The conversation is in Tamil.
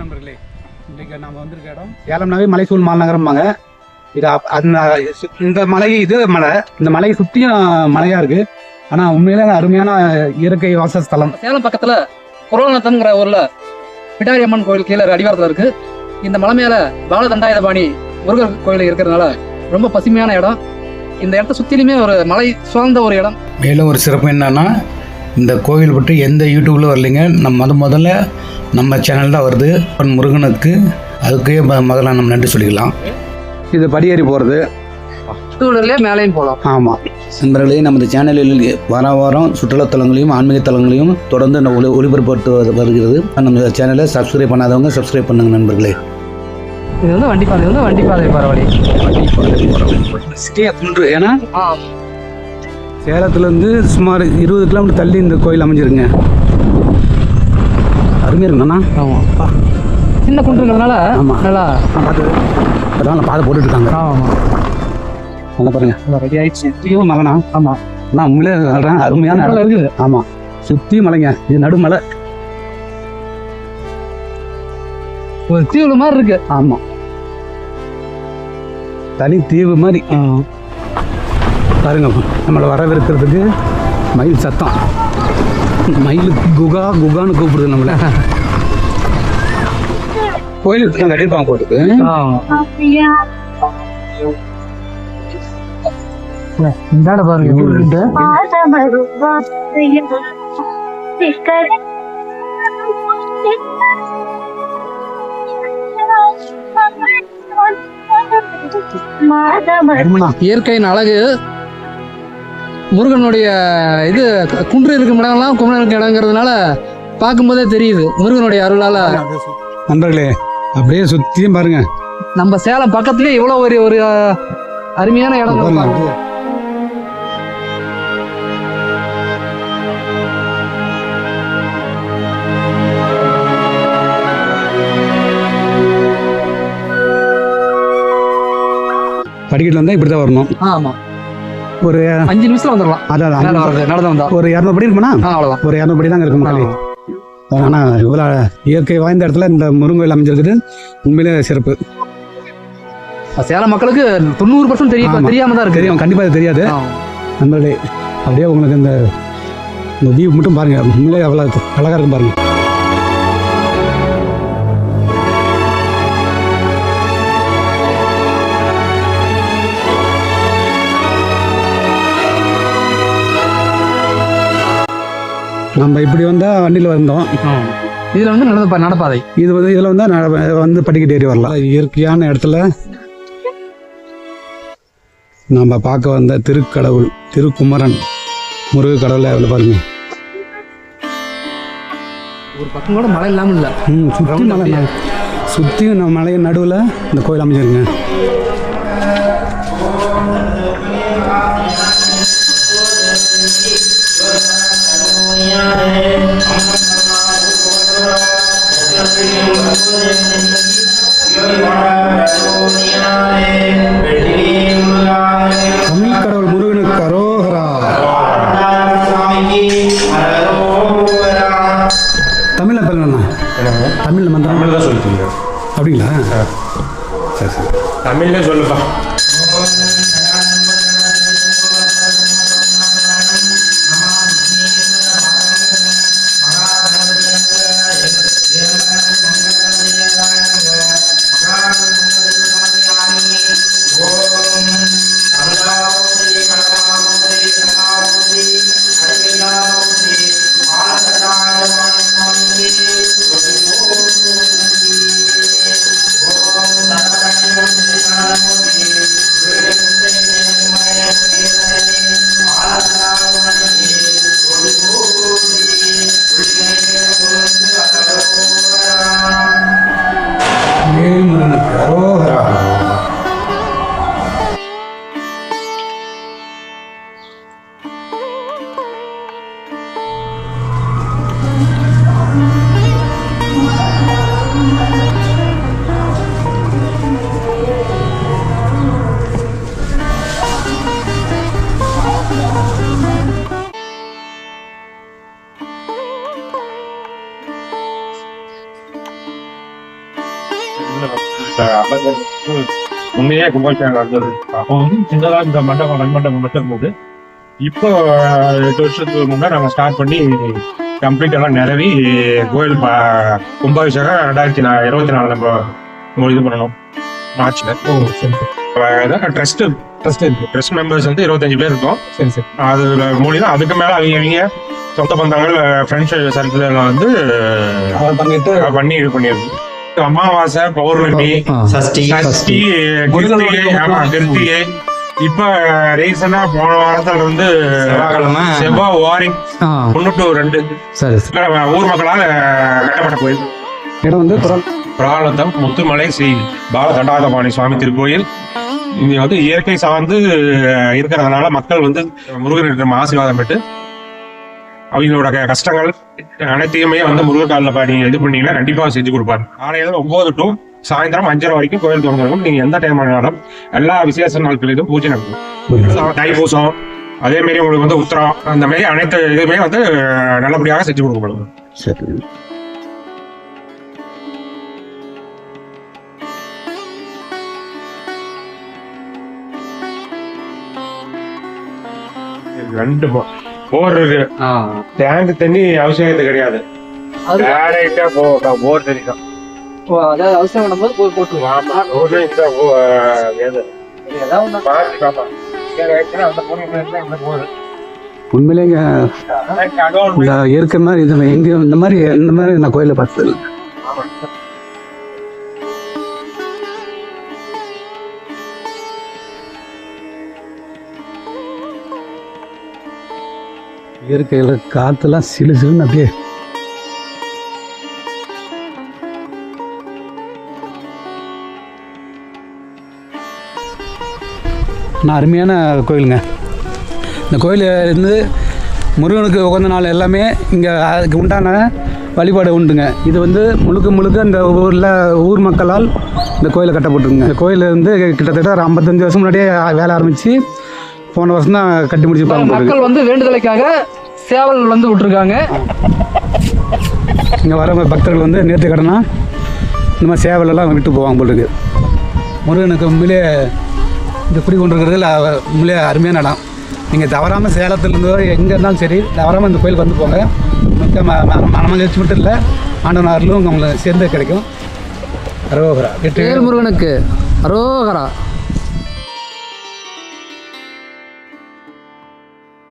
நண்பர்களே இன்றைக்கு நம்ம வந்திருக்க இடம் சேலம்னாவே மலைசூழ் மாநகரம்பாங்க இது அப்- அந்த இந்த மலை இது மலை இந்த மலையை சுற்றியும் மலையாக இருக்குது ஆனால் உண்மையிலே அருமையான இயற்கை வாசஸ்தலம். சேலம் பக்கத்துல குரலநத்தம்ங்கிற ஊர்ல பிடாரி அம்மன் கோயில் கீழே அடிவாரத்துல இருக்கு. இந்த மலை மேல பாலதண்டாயுதபாணி முருகர் கோயில் இருக்கிறதுனால ரொம்ப பசுமையான இடம். இந்த இடத்த சுத்திலுமே ஒரு மலை சூழ்ந்த ஒரு இடம். மேலும் ஒரு சிறப்பு என்னன்னா இந்த கோவில் பற்றி எந்த யூடியூப்ல வரலைங்க. நம்ம முத முதல்ல நம்ம சேனல் தான் வருது. அப்பன் முருகனுக்கு அதுக்கே ம- முதல்ல நம்ம நன்றி சொல்லிக்கலாம். இது படியேறி போகிறது டூ வீலர்லயே மேலேயும் போகலாம் ஆமாம் நண்பர்களே நமது சேனலில் வார வாரம் சுற்றுலாத்தலங்களையும் ஆன்மீக தலங்களையும் தொடர்ந்து ஒளி ஒளிபரப்பட்டு வரு- வருகிறது. நம்ம சேனலை சப்ஸ்கிரைப் பண்ணாதவங்க சப்ஸ்கிரைப் பண்ணுங்க நண்பர்களே. இது வந்து வண்டி பாதை வந்து வண்டி பாதை பரவலி சிட்டியாக குன்று ஏன்னா? ஆ. சேலத்துலேருந்து சுமார் இருபது கிலோமீட்டர் தள்ளி இந்த கோயில் அமைஞ்சிருங்க. அருமையாக இருக்குண்ணா ஆமா. சின்ன குன்றுங்கிறதுனால ஆமா. நல்லா பார்த்து அதான் பாதை போட்டுட்டு இருக்காங்க ஆமா. அங்கே பாருங்க. ரெடி ஆயிடுச்சு. சுற்றியும் மலைண்ணா. ஆமா. நான் உண்மையிலே சொல்கிறேன் அருமையான நல்லா இடம். இருக்குது. ஆமாம் சுற்றியும் மலைங்க. இது நடுமலை. ஒரு தீவுல மாதிரி இருக்கு. ஆமாம் தனி தீவு மாதிரி. பாருங்க நம்மளை வரவேற்கிறதுக்கு மயில் சத்தம். மயில் குகா குகான்னு கூப்பிடுது நம்மள. கோயிலுக்கு தான் கட்டியிருப்பாங்க போட்டுக்கு இந்தாட பாருங்க இயற்கையின் அழகு முருகனுடைய இது குன்று இருக்கும் இடம்லாம் குமரன் இருக்க இடங்கிறதுனால பார்க்கும்போதே தெரியுது முருகனுடைய அருளால. நண்பர்களே அப்படியே சுற்றியும் பாருங்க. நம்ம சேலம் பக்கத்துலயே இவ்வளவு ஒரு ஒரு அருமையான இடம். படிக்கட்டில் வந்தால் இப்படி தான் வரணும். ஆமா. ஒரு அஞ்சு நிமிஷம் வந்துடலாம் அதான் நடந்து வந்தா. ஒரு இரநூறு படி இருக்குமாண்ணா? ஆ, அவ்வளவுதான். ஒரு இரநூறு படி தாங்க இருக்கும் மக்களே ஆனால் இவ்வளோ இயற்கை வாய்ந்த இடத்துல இந்த முருங்கன் கோயில் அமைஞ்சிருக்குது. உண்மையிலே சிறப்பு. சேலம் மக்களுக்கு தொண்ணூறு பர்சன்ட் தெரியும். தெரியாம தான் இருக்கு. தெரியும். கண்டிப்பாக தெரியாது. நண்பர்களே அப்படியே உங்களுக்கு இந்த இந்த வியூ மட்டும் பாருங்க. உண்மையிலே அவ்வளோ அழகாக இருக்கும் பாருங்க. நம்ம இப்படி வந்தால் வண்டியில் வந்தோம். இதுல வந்து நடந்த நடப்பாதை. இது வந்து இதில் வந்து வந்து படிக்கட்டு ஏறி வரலாம். இயற்கையான இடத்துல நம்ம பார்க்க வந்த திருக்கடவுள் திருக்குமரன் முருக கடவுளை அதில் பாருங்க. ஒரு பக்கம் கூட மழை இல்லாம இல்ல. ம் சுற்றி அப்படியே. சுற்றியும் நம்ம மலையின் நடுவில் இந்த கோயில் அமைஞ்சிருங்க. அப்படிங்களா? சரி சரி. தமிழ்லேயே சொல்லுப்பா. உண்மையே கும்பாச்சாரம் இருந்தது வந்து சின்னதாக இந்த மண்டபம் மண்டபம் மட்டும் இருந்தது இப்போ எட்டு வருஷத்துக்கு முன்னாடி நம்ம ஸ்டார்ட் பண்ணி கம்ப்ளீட் எல்லாம் நிறவி கோயில் பா கும்பாபிஷேகம் ரெண்டாயிரத்தி நா இருபத்தி நாலு நம்ம இது பண்ணணும் மார்ச்ல ஓ சரி ட்ரஸ்ட் ட்ரஸ்ட் ட்ரஸ்ட் மெம்பர்ஸ் வந்து இருபத்தஞ்சு பேர் இருக்கும். சரி சரி. அதில் மூலியம் அதுக்கு மேல அவங்க அவங்க சொந்த பந்தங்கள் ஃப்ரெண்ட்ஸ் சர்க்கிள் எல்லாம் வந்து பங்கிட்டு பண்ணி இது பண்ணியிருக்கு அமாவாசை பௌர்ணமி சஷ்டி சஷ்டி கிருத்திகை ஆமா கிருத்திகை. இப்ப ரீசனா போன வாரத்துல வந்து செவ்வாய்க்கிழமை. செவ்வாய் வாரிங் ஒண்ணு டு ரெண்டு. சரி ஊர் மக்களால் கட்டப்பட்ட கோயில். இடம் வந்து பிராலத்தம் முத்துமலை ஸ்ரீ பால தண்டாயுதபாணி சுவாமி திருக்கோயில். இங்க வந்து இயற்கை சார்ந்து இருக்கிறதுனால மக்கள் வந்து முருகனிடம் ஆசீர்வாதம் பெற்று அவங்களோட கஷ்டங்கள் அனைத்தையுமே வந்து முருகர் காலில் பாடி இது பண்ணீங்கன்னா கண்டிப்பா செஞ்சு கொடுப்பாரு. காலையில ஒன்பது டு சாயந்தரம் அஞ்சரை வரைக்கும் கோயில் திறந்திருக்கும். நீங்க எந்த டைம் வேணாலும் எல்லா விசேஷ நாட்களிலும் பூஜை நடக்கும். தைப்பூசம் அதே மாதிரி உங்களுக்கு வந்து உத்தரம் அந்த மாதிரி அனைத்து இதுவுமே வந்து நல்லபடியாக செஞ்சு கொடுக்கப்படும். சரி. ரெண்டு போர் இருக்கு டேங்க் தண்ணி அவசியத்து கிடையாது. அது டேரக்டா போ போர் தண்ணி தான் அதாவது அவசியம் பண்ணும்போது போய் போட்டுருவோம். உண்மையிலேங்க இயற்கை மாதிரி இது எங்க இந்த மாதிரி இந்த மாதிரி நான் கோயிலை பார்த்தது இயற்கையில் காற்றுலாம் சிலு சிலுன்னு அப்படியே நான் அருமையான கோயிலுங்க. இந்த கோயில் இருந்து முருகனுக்கு உகந்த நாள் எல்லாமே இங்கே அதுக்கு உண்டான வழிபாடு உண்டுங்க. இது வந்து முழுக்க முழுக்க இந்த ஊரில் ஊர் மக்களால் இந்த கோயிலை கட்டப்பட்டுருங்க இந்த கோயில் வந்து கிட்டத்தட்ட ஒரு ஐம்பத்தஞ்சு வருஷம் முன்னாடியே வேலை ஆரம்பித்து போன வருஷம் தான் கட்டி இருக்கு. மக்கள் வந்து வேண்டுதலைக்காக சேவல் வந்து விட்டுருக்காங்க. இங்கே வர பக்தர்கள் வந்து நேர்த்தி கடனா இந்த மாதிரி சேவலெல்லாம் விட்டு போவாங்க போல இருக்கு. முருகனுக்கு உண்மையிலே இந்த குடி கொண்டிருக்கிறதுல உண்மையிலே அருமையான இடம். நீங்கள் தவறாமல் சேலத்துலேருந்து எங்கே இருந்தாலும் சரி தவறாமல் இந்த கோயிலுக்கு வந்து போங்க. மிக்க மனமகிழ்ச்சி மட்டும் இல்லை ஆண்டவன் அருளும் உங்களுக்கு சேர்ந்து கிடைக்கும். அரோகரா முருகனுக்கு அரோகரா.